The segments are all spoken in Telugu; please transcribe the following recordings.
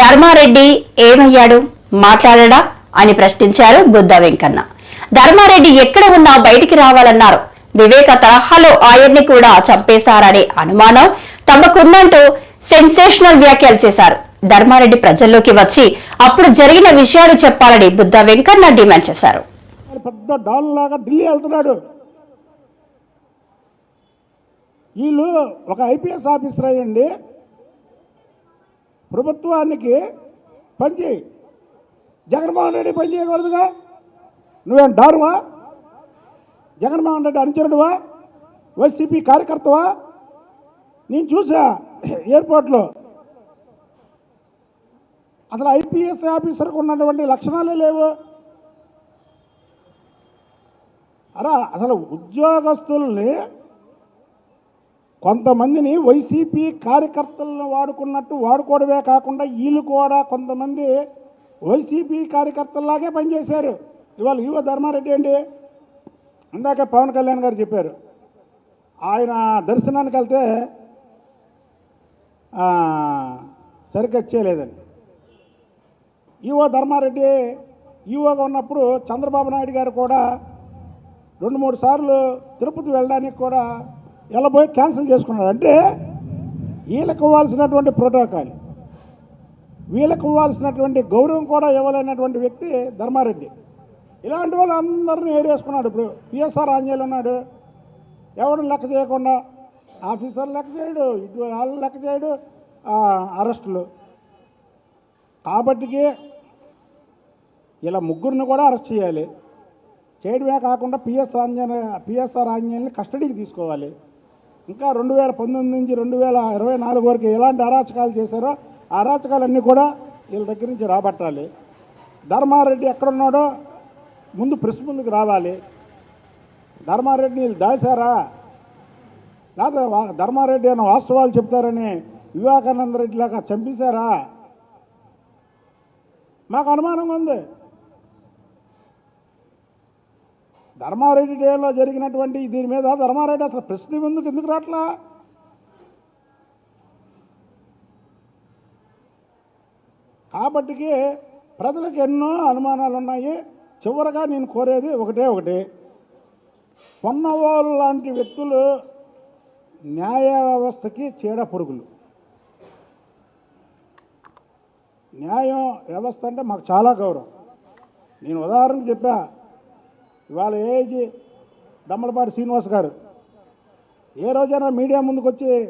ధర్మారెడ్డి ఏమయ్యాడు? మాట్లాడడా? అని ప్రశ్నించారు బుద్ధ వెంకన్న. ధర్మారెడ్డి ఎక్కడ ఉన్నా బయటికి రావాలన్నారు. వివేక తరహాలో ఆయన్ని కూడా చంపేశారనే అనుమానం తమకుందంటూ సెన్సేషనల్ వ్యాఖ్యలు చేశారు. ధర్మారెడ్డి ప్రజల్లోకి వచ్చి అప్పుడు జరిగిన విషయాలు చెప్పాలని బుద్ధ వెంకన్న డిమాండ్ చేశారు. పెద్ద డాన్ లాగా ఢిల్లీ వెళ్తున్నాడు. వీళ్ళు ఒక ఐపీఎస్ ఆఫీసర్ అయ్యండి. ప్రభుత్వానికి పనిచేయి. జగన్మోహన్ రెడ్డి పని చేయకూడదుగా. నువ్వేం డారువా జగన్మోహన్ రెడ్డి అనుచరుడువా? వైసీపీ కార్యకర్తవా? నేను చూసా ఎయిర్పోర్ట్లో. అసలు ఐపీఎస్ ఆఫీసర్కి ఉన్నటువంటి లక్షణాలే లేవు. అరా అసలు ఉద్యోగస్తుల్ని కొంతమందిని వైసీపీ కార్యకర్తలను వాడుకున్నట్టు వాడుకోవడమే కాకుండా వీళ్ళు కూడా కొంతమంది వైసీపీ కార్యకర్తల్లాగే పనిచేశారు. ఇవాళ యువ ధర్మారెడ్డి అండి ఇందాక పవన్ కళ్యాణ్ గారు చెప్పారు. ఆయన దర్శనానికి వెళ్తే సరిగ్గా చేయలేదండి. ఈవో ధర్మారెడ్డి ఈవోగా ఉన్నప్పుడు చంద్రబాబు నాయుడు గారు కూడా రెండు మూడు సార్లు తిరుపతి వెళ్ళడానికి కూడా వెళ్ళబోయి క్యాన్సిల్ చేసుకున్నాడు? అంటే వీళ్ళకి ఇవ్వాల్సినటువంటి ప్రోటోకాల్ వీళ్ళకి ఇవ్వాల్సినటువంటి గౌరవం కూడా ఇవ్వలేనటువంటి వ్యక్తి ధర్మారెడ్డి. ఇలాంటి వాళ్ళు అందరినీ ఏరేసుకున్నాడు. ఇప్పుడు పిఎస్ఆర్ ఆంజనేయులు ఉన్నాడు. ఎవడు లెక్క చేయకుండా ఆఫీసర్ లెక్క చేయడు ఇటు వాళ్ళు లెక్క చేయడు అరెస్టులు. కాబట్టికి ఇలా ముగ్గురిని కూడా అరెస్ట్ చేయాలి. చేయడమే కాకుండా పిఎస్ ఆంజనే పిఎస్ఆర్ ఆంజనేయుల్ని కస్టడీకి తీసుకోవాలి. ఇంకా రెండు వేల పంతొమ్మిది నుంచి రెండు వేల ఇరవై నాలుగు వరకు ఎలాంటి అరాచకాలు చేశారో ఆ అరాచకాలన్నీ కూడా వీళ్ళ దగ్గర నుంచి రాబట్టాలి. ధర్మారెడ్డి ఎక్కడున్నాడో ముందు ప్రెస్ ముందుకు రావాలి. ధర్మారెడ్డిని వీళ్ళు దాచారా లేదా ధర్మారెడ్డి అన్న వాస్తవాలు చెప్తారని వివేకానంద రెడ్డి లాగా చంపేశారా? మాకు అనుమానంగా ఉంది. ధర్మారెడ్డి డేలో జరిగినటువంటి దీని మీద ధర్మారెడ్డి అసలు ప్రశ్న ముందుకు ఎందుకు రాట్లా? కాబట్టికి ప్రజలకు ఎన్నో అనుమానాలు ఉన్నాయి చివరగా నేను కోరేది ఒకటే ఒకటి. పొన్నవాళ్ళు లాంటి వ్యక్తులు న్యాయ వ్యవస్థకి చీడ పురుగులు. న్యాయం వ్యవస్థ అంటే మాకు చాలా గౌరవం. నేను ఉదాహరణకు చెప్పా ఇవాళ ఏజీ దమ్మలపాటి శ్రీనివాస్ గారు. ఏ రోజైనా మీడియా ముందుకు వచ్చి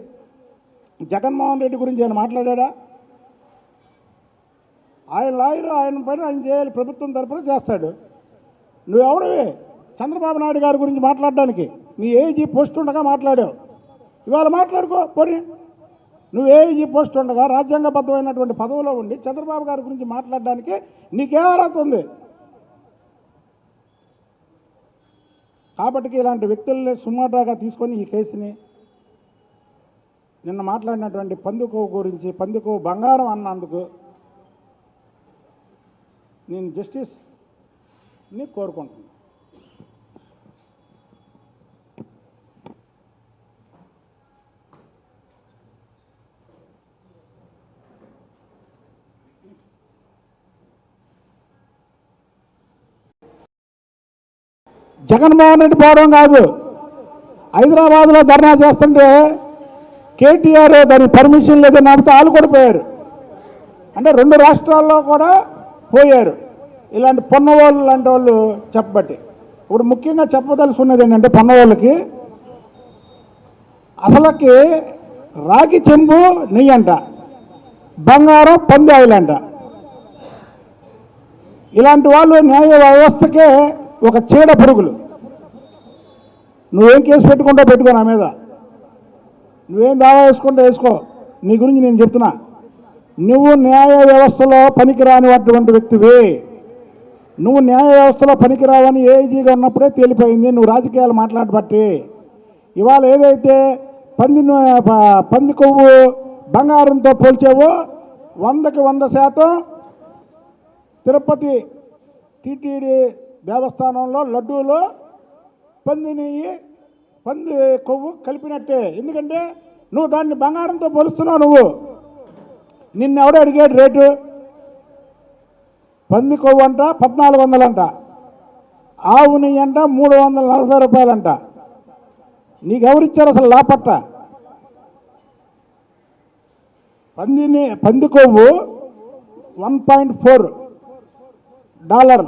జగన్మోహన్ రెడ్డి గురించి ఆయన మాట్లాడా ఆయన లాయరు ఆయన పైన ఆయన చేయాలి ప్రభుత్వం తరఫున చేస్తాడు. నువ్వెవడవి? చంద్రబాబు నాయుడు గారి గురించి మాట్లాడడానికి. నీ ఏజీ పోస్ట్ ఉండగా మాట్లాడావు. ఇవాళ మాట్లాడుకో పోనీ. నువ్వు ఏజీ పోస్ట్ ఉండగా రాజ్యాంగబద్ధమైనటువంటి పదవిలో ఉండి చంద్రబాబు గారి గురించి మాట్లాడడానికి నీకే అర్హత ఉంది. కాబట్టి ఇలాంటి వ్యక్తుల్ని సుమాటాగా తీసుకొని ఈ కేసుని నిన్న మాట్లాడినటువంటి పందుకు గురించి పందుకు బంగారం అన్నందుకు నేను జస్టిస్ని కోరుకుంటున్నాను. జగన్మోహన్ రెడ్డి పోవడం కాదు. హైదరాబాద్లో ధర్నా చేస్తుంటే కేటీఆర్ దాని పర్మిషన్ లేదని నడితే వాళ్ళు కూడా పోయారు. అంటే రెండు రాష్ట్రాల్లో కూడా పోయారు. ఇలాంటి పొన్నవాళ్ళు లాంటి వాళ్ళు చెప్పబట్టి. ఇప్పుడు ముఖ్యంగా చెప్పదలుచున్నది ఏంటంటే పొన్నవాళ్ళకి అసలకి రాగి చెంబు నెయ్యి అంట బంగారం పంది ఆయిల్ అంట. ఇలాంటి వాళ్ళు న్యాయ వ్యవస్థకే ఒక చీడ పురుగులు. నువ్వేం కేసు పెట్టుకుంటో పెట్టుకో నా మీద. నువ్వేం దావా వేసుకుంటా వేసుకో. నీ గురించి నేను చెప్తున్నా. నువ్వు న్యాయ వ్యవస్థలో పనికిరానిటువంటి వ్యక్తివి. నువ్వు న్యాయ వ్యవస్థలో పనికిరావని ఏజీగా ఉన్నప్పుడే తేలిపోయింది. నువ్వు రాజకీయాలు మాట్లాడబట్టి. ఇవాళ ఏదైతే పంది పంది కొవ్వు బంగారంతో పోల్చావో వందకి వంద శాతం తిరుపతి టీటీడీ దేవస్థానంలో లడ్డూలో పంది నెయ్యి పంది కొవ్వు కలిపినట్టే. ఎందుకంటే నువ్వు దాన్ని బంగారంతో పోలుస్తున్నావు నువ్వు. నిన్నెవడో అడిగాడు రేటు? పంది కొవ్వు అంట పద్నాలుగు వందలంట ఆవు నెయ్యి అంట మూడు వందల నలభై రూపాయలంట నీకెవరిచ్చారు అసలు లాపట్ట? పందిని పంది కొవ్వు వన్ పాయింట్ ఫోర్ డాలర్.